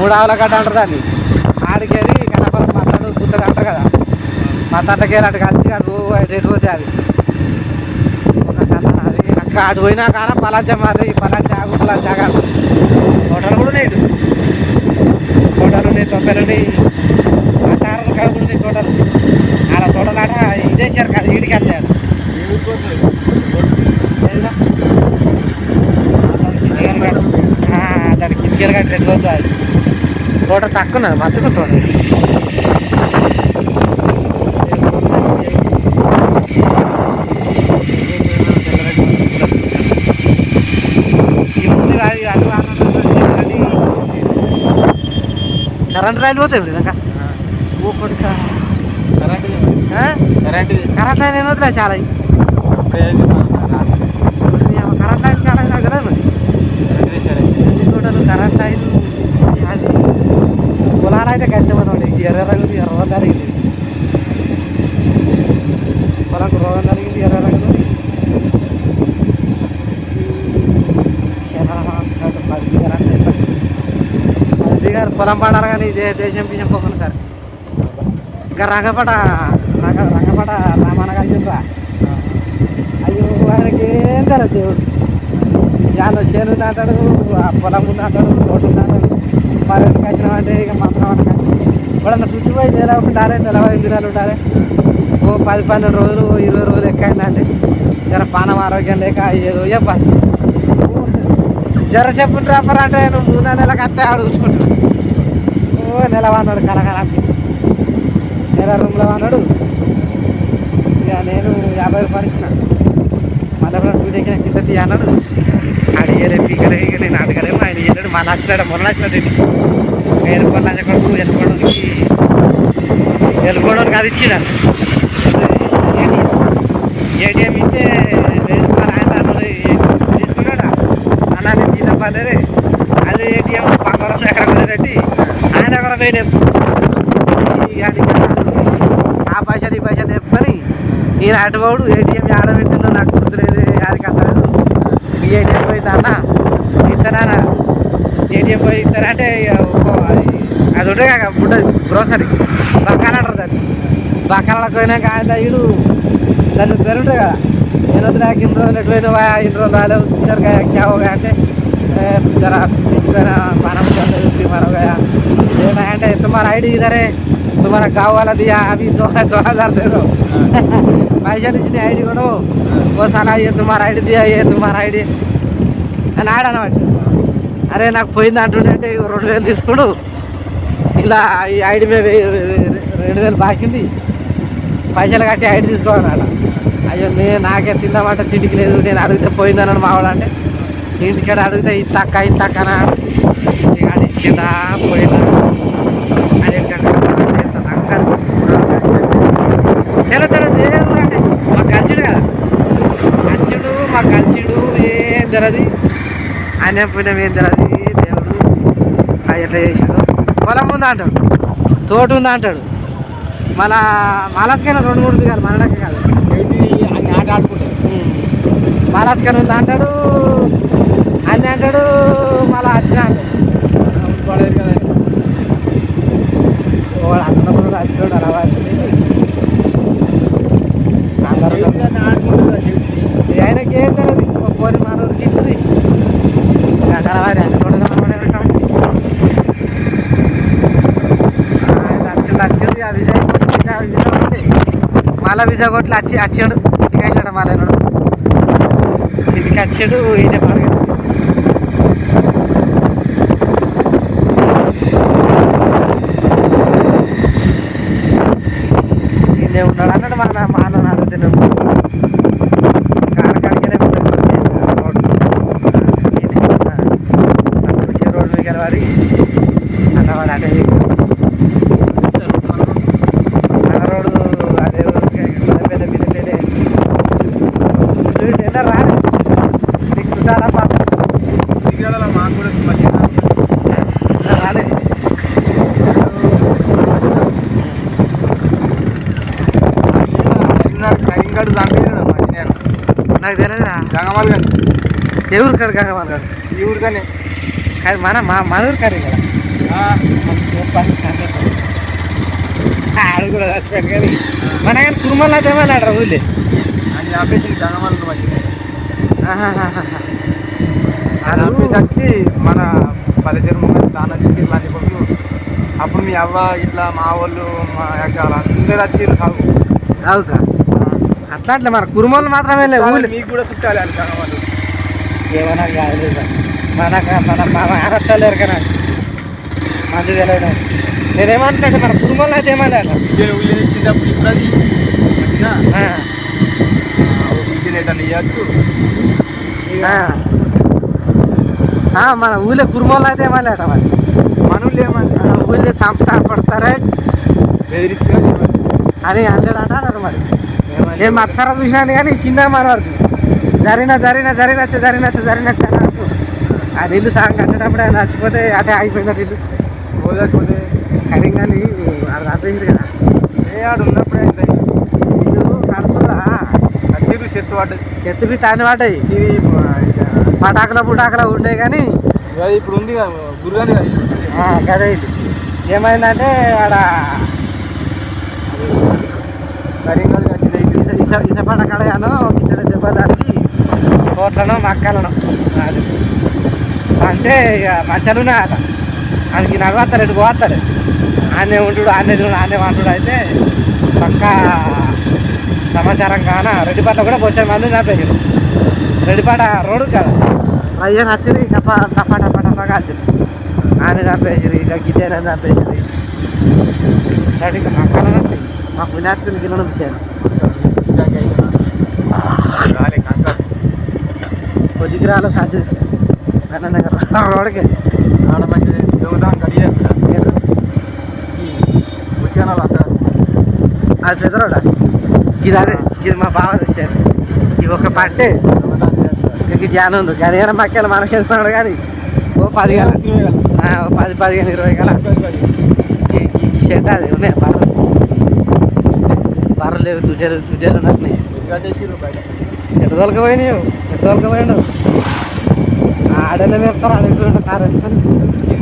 మూడు ఆవుల గడ్డ అంటారు దాన్ని. ఆడికెళ్ళి కనపడ మాట్లాడు గుత్తలు అంటారు కదా. మా తండ్రికేది అటు కలిసి అటు ఎటు పోతే అది. ఒక కథ అది. అక్కడ అటు పోయినా కానీ పలాచ మాది పలాచ ఆగు పలాచ ఆగాలి హోటల్ కూడా ఉన్నాయి ఇటు. తోటలు ఉన్నాయి తొక్కలు ఉన్నాయి ఆటారు కాడ కూడా ఉన్నాయి తోటలు ఆడ తోటలు ఆట ఇదేసారు కదా ఈడికి వెళ్ళారు దానికి కిటికీలు కట్టి రెండు రోజులు అది తోట తక్కువ మత్తుకు తోట కరెంట్ రైలు పోతాయి ఇప్పుడు ఇంకా ఓ కొడుక కరెంట్ లైన్ ఏమవుతులే చాలా పొలం పడారు కానీ ఇదే దేశం బియ్యం పోకుండా సార్. ఇంకా రంగపట రంగ రంగపట రామాన గారు చెప్పరా అయ్యో ఆయనకి ఏం తెలియదు దేవుడు యాలో చేను దాటాడు ఆ పొలం దాటాడు రోడ్డు దాటాడు మరి ఎందుకు వచ్చినాం అంటే ఇక మాత్రం అనక ఇప్పుడన్నా చుట్టుపోయి నెల ఉంటారే నెల ఐదు దినాలు ఉండాలి? ఓ పది పన్నెండు రోజులు ఇరవై రోజులు ఎక్కైందండి జర పానం ఆరోగ్యం లేక ఏదో చెప్పాలి. జర చెప్పు రాపరా అంటే నువ్వు మూడు నెలలకు అత్తే ఆడు నెల అన్నాడు కలకల నెల రూమ్లో అన్నాడు ఇక నేను యాభై రూపాయలు ఇచ్చిన. మళ్ళీ వీడికి కింద తీయన్నాడు. అన్నాడు ఇయ్యలేదు పీకలే ఇక నేను అడగలేము ఆయన ఇయ్యలేడు. మళ్ళీ వచ్చినాడు మొన్న వచ్చినాడు నేను ఎలుకోవడం కొడుకు వెళ్ళిపోవడానికి వెళ్ళిపోవడానికి అది ఇచ్చిన. ఏటీఎం ఇస్తే వెయ్యి రూపాయలు ఆయన అన్నాడు "ఏ- తీసుకున్నాడా అన్న నేను జీతం పడలేదు అది ఏటీఎం బంగారం ఎక్కడ పెట్టి వేరే ఆ పైసలు ఈ పైసలు చెప్పుకొని నేను అటువాడు ఏటీఎం ఆడబెట్టిందో నాకు గుర్తులేదు యాదికి అంతలేదు ఈ ఏటీఎం పోయింది అన్న ఇస్తానా ఏటీఎం పోయి ఇస్తానంటే ఇక అది- ఉంటే కాక ఉంటుంది గ్రోసరీ బకాలు అంటారు దాన్ని. బకాలకు పోయినాక ఆయన ఇడు దాన్ని పేరు కదా. నేను వద్దు నాకు ఇన్ని రోజులు ఎటు పోయినావా ఇన్ని రోజులు రాలేదు ఇద్దరు క్యావగా అంటే జర పనం ఇద్దరు మనం मरो गया देना है नहीं तुम्हारा आईडी इधर है तुम्हारा गाँव वाला दिया अभी दो दो हजार दे दो पैसा इसने आईडी को वो साला ये तुम्हारा आईडी दिया ये तुम्हारा आईडी అని ఆడనమాట అరే నాకు పోయింది అంటుండే అంటే ఇగో రెండు వేలు తీసుకుడు ఇలా ఈ ఐడి మీద రెండు వేలు బాకింది పైసలు కట్టి ఐడి తీసుకోవాలన్నమాట అయ్యో నేను నాకే తిందామంటే తిండికి లేదు నేను అడిగితే పోయిందన్నాడు మావాడు అంటే ఇంటికాడ అడిగితే ఇది తక్క ఇది తక్కనా ఇచ్చిందా? పోయిందా? అని అంటే మాకు కలిసిడు కదా. కలిసిడు మాకు కలిసిడు ఏం తెలది? ఆయన పోయినాం ఏం తెలది? దేవుడు ఎట్లా చేసాడు. పొలం ఉందా అంటాడు. తోట ఉందా అంటాడు. మళ్ళా మాలస్కైనా రెండు మూడు కాదు మనలకి కాదు. అన్ని ఆట ఆడుకుంటారు. మాలస్కైనా ఉందా అంటాడు? అన్ని అంటాడు మళ్ళా వచ్చిన అంటాడు. పడేది కదా. వాడు అన్నప్పుడు రాసినాడు అలా రాసింది. ఆయనకి ఏం తెలియదు పోని ఇచ్చింది. ఆయన ఆ విజయ్ విజయ్ విజయ్ ఉంది. మళ్ళా విజయ్ కొట్లు వచ్చి వచ్చాడు ఇంటికి వెళ్ళాడు మళ్ళీ. ఇంటికి వచ్చాడు ఈయనే మన మాన అన్న కారకాడికనే రోడ్డు మీద గెలవాలి. అన్నవాడు మన రోడ్డు అదే పెద్ద పెద్ద పెద్ద పెద్ద రాదు నీకు చుట్టాలా పాప సిరియాలలో మాకు కూడా మంచిగా రాలే కరీంగఢ్ చంపేయడం మంచిగా నాకు తెలియదురా గంగమాల్ కానీ ఎవరు కాడు కాక మన ఈ ఊరికనే. కాదు మన మా మన ఊరు కాదు. కదా. ఆడు కూడా చచ్చిపోయాడు కానీ మన కానీ కుటుంబంలో అయితే ఏమన్నాడు ఊళ్ళే ఆపేసి అది ఆపేసి వచ్చి మన పల్లెటూరు ముందు దాన చేసి ఇలాంటి అప్పుడు మీ అవ్వ ఇట్లా మా వాళ్ళు మా యొక్క అందరూ వచ్చి సాగు అవుతా అట్లా అట్లా మన కుటుంబంలో మాత్రమే లేవు. మీకు కూడా చుట్టాలి అని ఏమన్నా కాదు మన మన మా ఆడలేరు కదా మంచి తెలియదు. నేనేమంటున్నాడు మన కుటుంబంలో అయితే ఏమన్నాడు ఇప్పుడు అది ఇవ్వచ్చు. ఆ, మన ఊళ్ళో కుటుంబంలో అయితే ఏమన్నాడు మరి. మనవులు ఏమని ఆ, ఊళ్ళో సంస్థ పడతారే. అని అన్నాడు అంటారు మరి. నేను మత్సరా చూసినాను కానీ చిన్న మనవరకు జరిగిన జరిగిన జరిగినచ్చు జరిగినచ్చు జరిగినచ్చు అని అనుకో. ఆ నీళ్ళు సాంగ్ కట్టేటప్పుడు ఆయన చచ్చిపోతే అటే ఆగిపోయినారు ఇల్లు పోలేకపోతే కానీ కానీ అది ఆపేసింది కదా ఏ ఆడు ఉన్నప్పుడే ఇల్లు కడుపులా కట్టిరు చెట్టు పడ్డది ఎత్తుకి తాని పడ్డాయి ఇది పటాకుల పుటాకుల ఉండే కానీ ఇప్పుడు ఉంది కదా గురుగాని కదా ఇది. ఏమైందంటే ఆడ ఇది. ఇస ఇస ఇసపడ కడయాను ఇద్దరు దెబ్బదానికి కోట్లను మక్కలను. అది. అంటే ఇక మంచాలునే ఆట ఆయనకి నడవస్తారు ఎటు పోతారు. ఆనే ఉంటుడు ఆనే తిరుగుడు ఆనే వంటుడు అయితే పక్క సమాచారం కాన రెడ్డిపాట కూడా వచ్చే మంది చంపేసారు రెడ్డిపాట రోడ్డు కదా అయ్యా నచ్చింది. టపా టపా టపా టపా కాల్చింది. ఆనే చంపేసిరి ఇక గిజైనా చంపేసిరి ఇక మక్కలను మా పుణ్యాత్తుని గిన్నె చూశాను కొద్దిగ్రాలో సాధ్యం రోడ్కి ఆడ మంచిది. దొంగతనం కడిగేస్తా ఈ ఉద్యానాలు అది పెద్దరోడా? ఇది అదే ఇది మా బావ తెచ్చారు ఇది ఒక పట్టే. ఇంక జ్ఞానం ఉంది. కానీ ఏమైనా మక్కలు మనకి వెళ్తున్నాడు కానీ ఓ పది గల. పది పదిహేను ఇరవై గల. ఈ షెడ్ అది ఉన్నాయి బర్రెలు. బర్రెలు దుడ్డలు దుడ్డలు ఉన్నాయి కట్టేసిరు బయట. ఎటు తోలుకపోయినావు ఎటు తోలుకపోయినావు ఆడలే వేస్తారు అడుగుతుంటే కారు వేసుకొని. ఈ